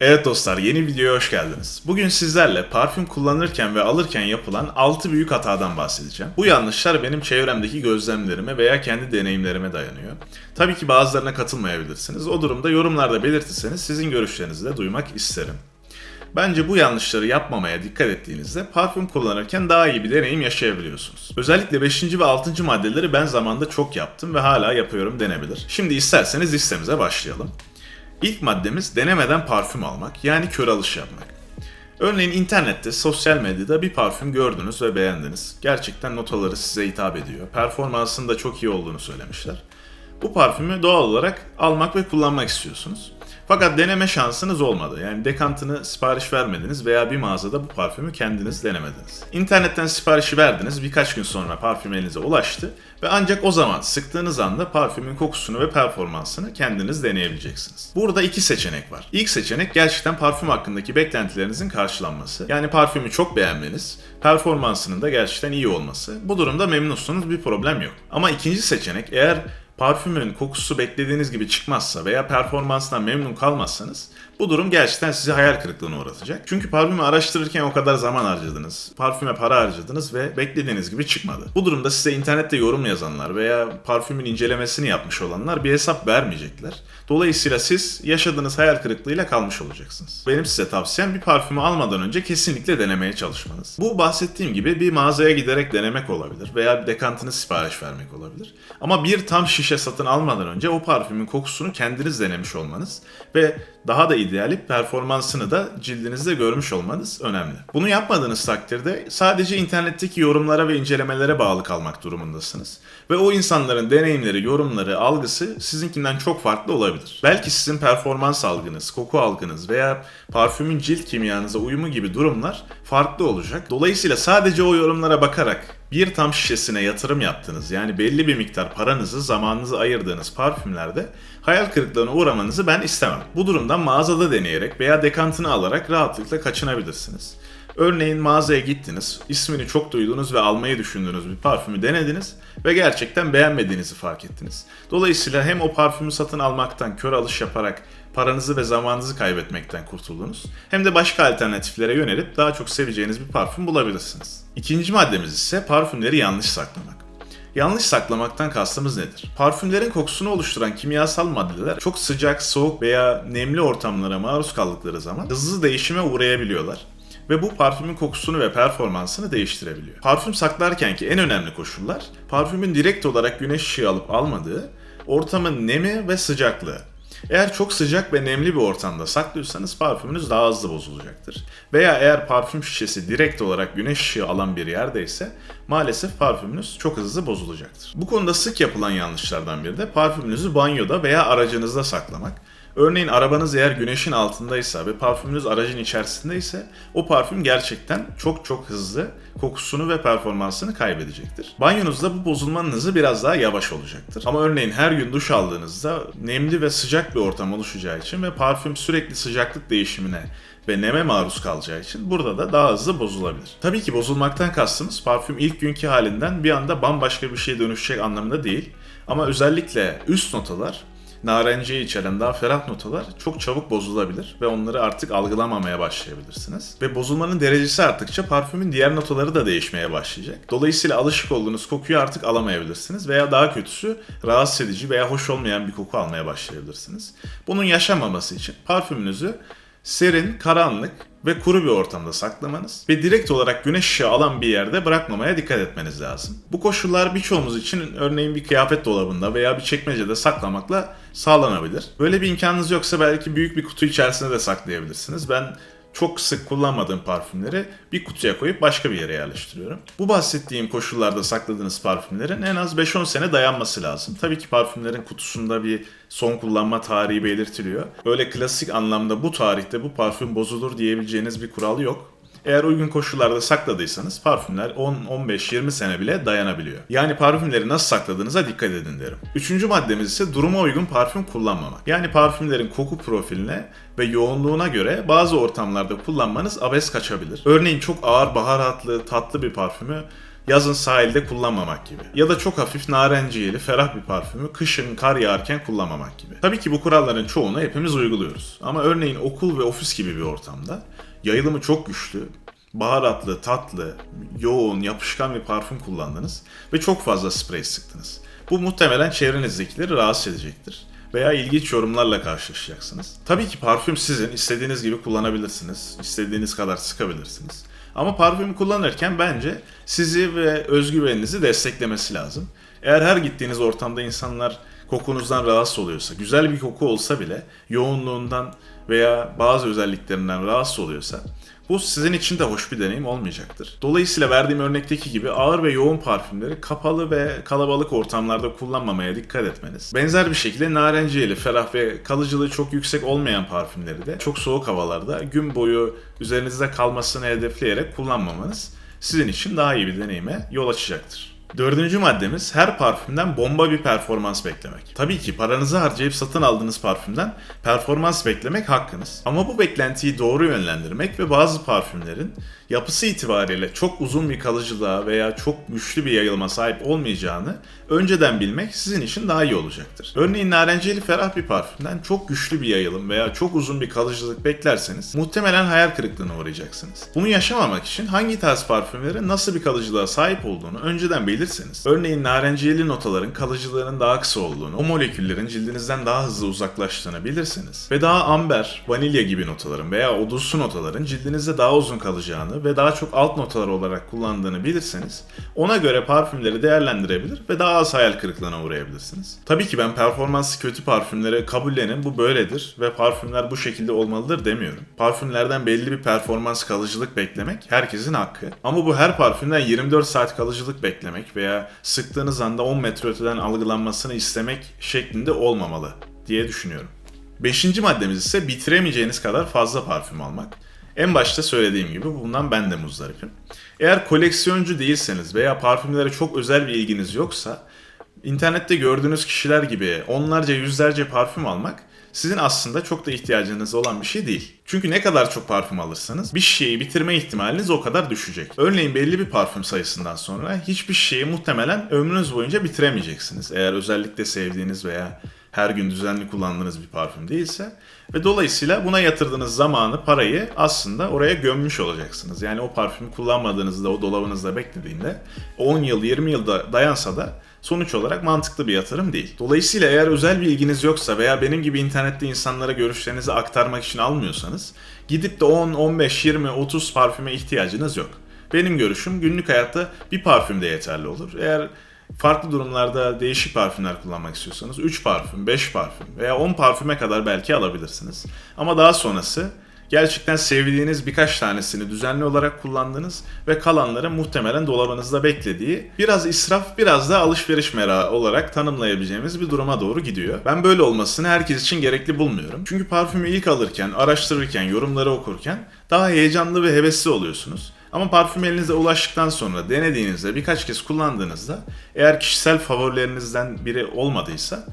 Evet dostlar yeni videoya hoş geldiniz. Bugün sizlerle parfüm kullanırken ve alırken yapılan 6 büyük hatadan bahsedeceğim. Bu yanlışlar benim çevremdeki gözlemlerime veya kendi deneyimlerime dayanıyor. Tabii ki bazılarına katılmayabilirsiniz. O durumda yorumlarda belirtirseniz sizin görüşlerinizi de duymak isterim. Bence bu yanlışları yapmamaya dikkat ettiğinizde parfüm kullanırken daha iyi bir deneyim yaşayabiliyorsunuz. Özellikle 5. ve 6. maddeleri ben zamanda çok yaptım ve hala yapıyorum denebilir. Şimdi isterseniz listemize başlayalım. İlk maddemiz denemeden parfüm almak yani kör alış yapmak. Örneğin internette, sosyal medyada bir parfüm gördünüz ve beğendiniz. Gerçekten notaları size hitap ediyor. Performansının da çok iyi olduğunu söylemişler. Bu parfümü doğal olarak almak ve kullanmak istiyorsunuz. Fakat deneme şansınız olmadı. Yani dekantını sipariş vermediniz veya bir mağazada bu parfümü kendiniz denemediniz. İnternetten siparişi verdiniz, birkaç gün sonra parfüm elinize ulaştı ve ancak o zaman sıktığınız anda parfümün kokusunu ve performansını kendiniz deneyebileceksiniz. Burada iki seçenek var. İlk seçenek gerçekten parfüm hakkındaki beklentilerinizin karşılanması. Yani parfümü çok beğenmeniz, performansının da gerçekten iyi olması. Bu durumda memnunsunuz bir problem yok. Ama ikinci seçenek eğer parfümün kokusu beklediğiniz gibi çıkmazsa veya performansından memnun kalmazsanız bu durum gerçekten sizi hayal kırıklığına uğratacak. Çünkü parfümü araştırırken o kadar zaman harcadınız, parfüme para harcadınız ve beklediğiniz gibi çıkmadı. Bu durumda size internette yorum yazanlar veya parfümün incelemesini yapmış olanlar bir hesap vermeyecekler. Dolayısıyla siz yaşadığınız hayal kırıklığıyla kalmış olacaksınız. Benim size tavsiyem bir parfümü almadan önce kesinlikle denemeye çalışmanız. Bu bahsettiğim gibi bir mağazaya giderek denemek olabilir veya bir dekantını sipariş vermek olabilir. Ama bir tam şişe satın almadan önce o parfümün kokusunu kendiniz denemiş olmanız ve daha da ideali performansını da cildinizde görmüş olmanız önemli. Bunu yapmadığınız takdirde sadece internetteki yorumlara ve incelemelere bağlı kalmak durumundasınız. Ve o insanların deneyimleri, yorumları, algısı sizinkinden çok farklı olabilir. Belki sizin performans algınız, koku algınız veya parfümün cilt kimyanıza uyumu gibi durumlar farklı olacak. Dolayısıyla sadece o yorumlara bakarak bir tam şişesine yatırım yaptığınız yani belli bir miktar paranızı, zamanınızı ayırdığınız parfümlerde hayal kırıklığına uğramanızı ben istemem. Bu durumdan mağazada deneyerek veya dekantını alarak rahatlıkla kaçınabilirsiniz. Örneğin mağazaya gittiniz, ismini çok duyduğunuz ve almayı düşündüğünüz bir parfümü denediniz ve gerçekten beğenmediğinizi fark ettiniz. Dolayısıyla hem o parfümü satın almaktan kör alış yaparak paranızı ve zamanınızı kaybetmekten kurtuldunuz hem de başka alternatiflere yönelip daha çok seveceğiniz bir parfüm bulabilirsiniz. İkinci maddemiz ise parfümleri yanlış saklamak. Yanlış saklamaktan kastımız nedir? Parfümlerin kokusunu oluşturan kimyasal maddeler çok sıcak, soğuk veya nemli ortamlara maruz kaldıkları zaman hızlı değişime uğrayabiliyorlar ve bu parfümün kokusunu ve performansını değiştirebiliyor. Parfüm saklarkenki en önemli koşullar parfümün direkt olarak güneş ışığı alıp almadığı, ortamın nemi ve sıcaklığı. Eğer çok sıcak ve nemli bir ortamda saklıyorsanız parfümünüz daha hızlı bozulacaktır. Veya eğer parfüm şişesi direkt olarak güneş ışığı alan bir yerdeyse maalesef parfümünüz çok hızlı bozulacaktır. Bu konuda sık yapılan yanlışlardan biri de parfümünüzü banyoda veya aracınızda saklamak. Örneğin arabanız eğer güneşin altındaysa ve parfümünüz aracın içerisindeyse o parfüm gerçekten çok çok hızlı kokusunu ve performansını kaybedecektir. Banyonuzda bu bozulmanın hızı biraz daha yavaş olacaktır. Ama örneğin her gün duş aldığınızda nemli ve sıcak bir ortam oluşacağı için ve parfüm sürekli sıcaklık değişimine ve neme maruz kalacağı için burada da daha hızlı bozulabilir. Tabii ki bozulmaktan kastımız parfüm ilk günkü halinden bir anda bambaşka bir şeye dönüşecek anlamında değil. Ama özellikle üst notalar narenciye içeren daha ferah notalar çok çabuk bozulabilir ve onları artık algılamamaya başlayabilirsiniz. Ve bozulmanın derecesi arttıkça parfümün diğer notaları da değişmeye başlayacak. Dolayısıyla alışık olduğunuz kokuyu artık alamayabilirsiniz veya daha kötüsü rahatsız edici veya hoş olmayan bir koku almaya başlayabilirsiniz. Bunun yaşanmaması için parfümünüzü serin, karanlık ve kuru bir ortamda saklamanız ve direkt olarak güneş ışığı alan bir yerde bırakmamaya dikkat etmeniz lazım. Bu koşullar birçoğumuz için örneğin bir kıyafet dolabında veya bir çekmecede saklamakla sağlanabilir. Böyle bir imkanınız yoksa belki büyük bir kutu içerisinde de saklayabilirsiniz. Ben çok sık kullanmadığım parfümleri bir kutuya koyup başka bir yere yerleştiriyorum. Bu bahsettiğim koşullarda sakladığınız parfümlerin en az 5-10 sene dayanması lazım. Tabii ki parfümlerin kutusunda bir son kullanma tarihi belirtiliyor. Öyle klasik anlamda bu tarihte bu parfüm bozulur diyebileceğiniz bir kural yok. Eğer uygun koşullarda sakladıysanız parfümler 10, 15, 20 sene bile dayanabiliyor. Yani parfümleri nasıl sakladığınıza dikkat edin derim. Üçüncü maddemiz ise duruma uygun parfüm kullanmamak. Yani parfümlerin koku profiline ve yoğunluğuna göre bazı ortamlarda kullanmanız abes kaçabilir. Örneğin çok ağır baharatlı, tatlı bir parfümü yazın sahilde kullanmamak gibi. Ya da çok hafif narenciyeli, ferah bir parfümü kışın kar yağarken kullanmamak gibi. Tabii ki bu kuralların çoğunu hepimiz uyguluyoruz. Ama örneğin okul ve ofis gibi bir ortamda yayılımı çok güçlü, baharatlı, tatlı, yoğun, yapışkan bir parfüm kullandınız ve çok fazla sprey sıktınız. Bu muhtemelen çevrenizdekileri rahatsız edecektir veya ilginç yorumlarla karşılaşacaksınız. Tabii ki parfüm sizin, istediğiniz gibi kullanabilirsiniz, istediğiniz kadar sıkabilirsiniz. Ama parfümü kullanırken bence sizi ve özgüveninizi desteklemesi lazım. Eğer her gittiğiniz ortamda insanlar kokunuzdan rahatsız oluyorsa, güzel bir koku olsa bile yoğunluğundan veya bazı özelliklerinden rahatsız oluyorsa bu sizin için de hoş bir deneyim olmayacaktır. Dolayısıyla verdiğim örnekteki gibi ağır ve yoğun parfümleri kapalı ve kalabalık ortamlarda kullanmamaya dikkat etmeniz. Benzer bir şekilde narenciyeli, ferah ve kalıcılığı çok yüksek olmayan parfümleri de çok soğuk havalarda gün boyu üzerinizde kalmasını hedefleyerek kullanmamanız sizin için daha iyi bir deneyime yol açacaktır. Dördüncü maddemiz her parfümden bomba bir performans beklemek. Tabii ki paranızı harcayıp satın aldığınız parfümden performans beklemek hakkınız. Ama bu beklentiyi doğru yönlendirmek ve bazı parfümlerin yapısı itibariyle çok uzun bir kalıcılığa veya çok güçlü bir yayılma sahip olmayacağını önceden bilmek sizin için daha iyi olacaktır. Örneğin narenciyeli ferah bir parfümden çok güçlü bir yayılım veya çok uzun bir kalıcılık beklerseniz muhtemelen hayal kırıklığına uğrayacaksınız. Bunu yaşamamak için hangi tarz parfümlerin nasıl bir kalıcılığa sahip olduğunu önceden bilirseniz, örneğin narenciyeli notaların kalıcılığının daha kısa olduğunu, o moleküllerin cildinizden daha hızlı uzaklaştığını bilirseniz ve daha amber, vanilya gibi notaların veya odunsu notaların cildinizde daha uzun kalacağını ve daha çok alt notalar olarak kullandığını bilirseniz ona göre parfümleri değerlendirebilir ve daha az hayal kırıklığına uğrayabilirsiniz. Tabii ki ben performansı kötü parfümleri kabullenin bu böyledir ve parfümler bu şekilde olmalıdır demiyorum. Parfümlerden belli bir performans kalıcılık beklemek herkesin hakkı. Ama bu her parfümden 24 saat kalıcılık beklemek veya sıktığınız anda 10 metre öteden algılanmasını istemek şeklinde olmamalı diye düşünüyorum. Beşinci maddemiz ise bitiremeyeceğiniz kadar fazla parfüm almak. En başta söylediğim gibi bundan ben de muzdaripim. Eğer koleksiyoncu değilseniz veya parfümlere çok özel bir ilginiz yoksa internette gördüğünüz kişiler gibi onlarca yüzlerce parfüm almak sizin aslında çok da ihtiyacınız olan bir şey değil. Çünkü ne kadar çok parfüm alırsanız bir şeyi bitirme ihtimaliniz o kadar düşecek. Örneğin belli bir parfüm sayısından sonra hiçbir şeyi muhtemelen ömrünüz boyunca bitiremeyeceksiniz. Eğer özellikle sevdiğiniz veya her gün düzenli kullandığınız bir parfüm değilse ve dolayısıyla buna yatırdığınız zamanı, parayı aslında oraya gömmüş olacaksınız. Yani o parfümü kullanmadığınızda, o dolabınızda beklediğinde 10 yıl, 20 yılda dayansa da sonuç olarak mantıklı bir yatırım değil. Dolayısıyla eğer özel bir ilginiz yoksa veya benim gibi internette insanlara görüşlerinizi aktarmak için almıyorsanız gidip de 10, 15, 20, 30 parfüme ihtiyacınız yok. Benim görüşüm günlük hayatta bir parfüm de yeterli olur. Eğer farklı durumlarda değişik parfümler kullanmak istiyorsanız 3 parfüm, 5 parfüm veya 10 parfüme kadar belki alabilirsiniz. Ama daha sonrası gerçekten sevdiğiniz birkaç tanesini düzenli olarak kullandınız ve kalanları muhtemelen dolabınızda beklediği biraz israf biraz da alışveriş merağı olarak tanımlayabileceğimiz bir duruma doğru gidiyor. Ben böyle olmasını herkes için gerekli bulmuyorum. Çünkü parfümü ilk alırken, araştırırken, yorumları okurken daha heyecanlı ve hevesli oluyorsunuz. Ama parfüm elinize ulaştıktan sonra denediğinizde birkaç kez kullandığınızda eğer kişisel favorilerinizden biri olmadıysa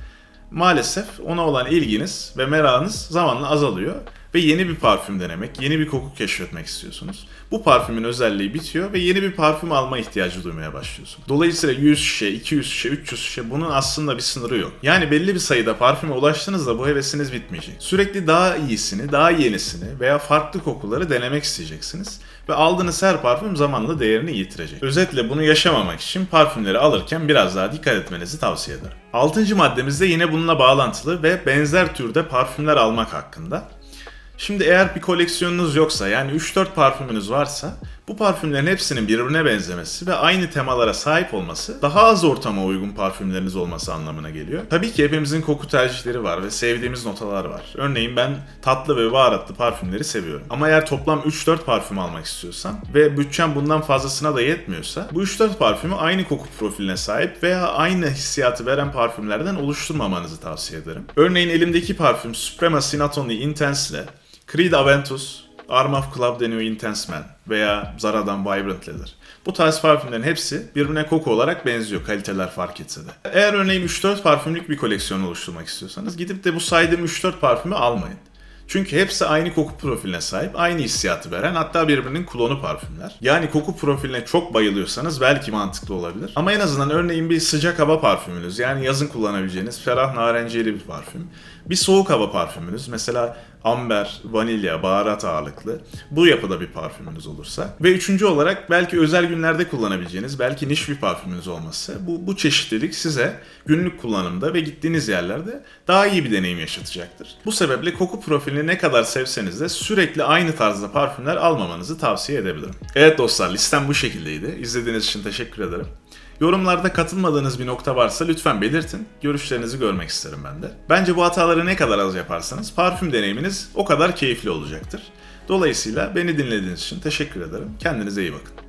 maalesef ona olan ilginiz ve merakınız zamanla azalıyor ve yeni bir parfüm denemek, yeni bir koku keşfetmek istiyorsunuz. Bu parfümün özelliği bitiyor ve yeni bir parfüm alma ihtiyacı duymaya başlıyorsunuz. Dolayısıyla 100 şişe, 200 şişe, 300 şişe bunun aslında bir sınırı yok. Yani belli bir sayıda parfüme ulaştığınızda bu hevesiniz bitmeyecek. Sürekli daha iyisini, daha yenisini veya farklı kokuları denemek isteyeceksiniz ve aldığınız her parfüm zamanla değerini yitirecek. Özetle bunu yaşamamak için parfümleri alırken biraz daha dikkat etmenizi tavsiye ederim. Altıncı maddemiz de yine bununla bağlantılı ve benzer türde parfümler almak hakkında. Şimdi eğer bir koleksiyonunuz yoksa yani 3-4 parfümünüz varsa bu parfümlerin hepsinin birbirine benzemesi ve aynı temalara sahip olması daha az ortama uygun parfümleriniz olması anlamına geliyor. Tabii ki hepimizin koku tercihleri var ve sevdiğimiz notalar var. Örneğin ben tatlı ve baharatlı parfümleri seviyorum. Ama eğer toplam 3-4 parfüm almak istiyorsan ve bütçem bundan fazlasına da yetmiyorsa bu 3-4 parfümü aynı koku profiline sahip veya aynı hissiyatı veren parfümlerden oluşturmamanızı tavsiye ederim. Örneğin elimdeki parfüm Supremacy Not Only Intense ile Creed Aventus, Arm of Club deniyor Intense Man veya Zara'dan Vibrant Leather. Bu tarz parfümlerin hepsi birbirine koku olarak benziyor kaliteler fark etse de. Eğer örneğin 3-4 parfümlük bir koleksiyon oluşturmak istiyorsanız gidip de bu saydığım 3-4 parfümü almayın. Çünkü hepsi aynı koku profiline sahip, aynı hissiyatı veren hatta birbirinin klonu parfümler. Yani koku profiline çok bayılıyorsanız belki mantıklı olabilir. Ama en azından örneğin bir sıcak hava parfümünüz yani yazın kullanabileceğiniz ferah narenciyeli bir parfüm. Bir soğuk hava parfümünüz mesela amber, vanilya, baharat ağırlıklı bu yapıda bir parfümünüz olursa. Ve üçüncü olarak belki özel günlerde kullanabileceğiniz belki niş bir parfümünüz olması. Bu, bu çeşitlilik size günlük kullanımda ve gittiğiniz yerlerde daha iyi bir deneyim yaşatacaktır. Bu sebeple koku profilini ne kadar sevseniz de sürekli aynı tarzda parfümler almamanızı tavsiye edebilirim. Evet dostlar listem bu şekildeydi. İzlediğiniz için teşekkür ederim. Yorumlarda katılmadığınız bir nokta varsa lütfen belirtin. Görüşlerinizi görmek isterim ben de. Bence bu hataları ne kadar az yaparsanız parfüm deneyiminiz o kadar keyifli olacaktır. Dolayısıyla beni dinlediğiniz için teşekkür ederim. Kendinize iyi bakın.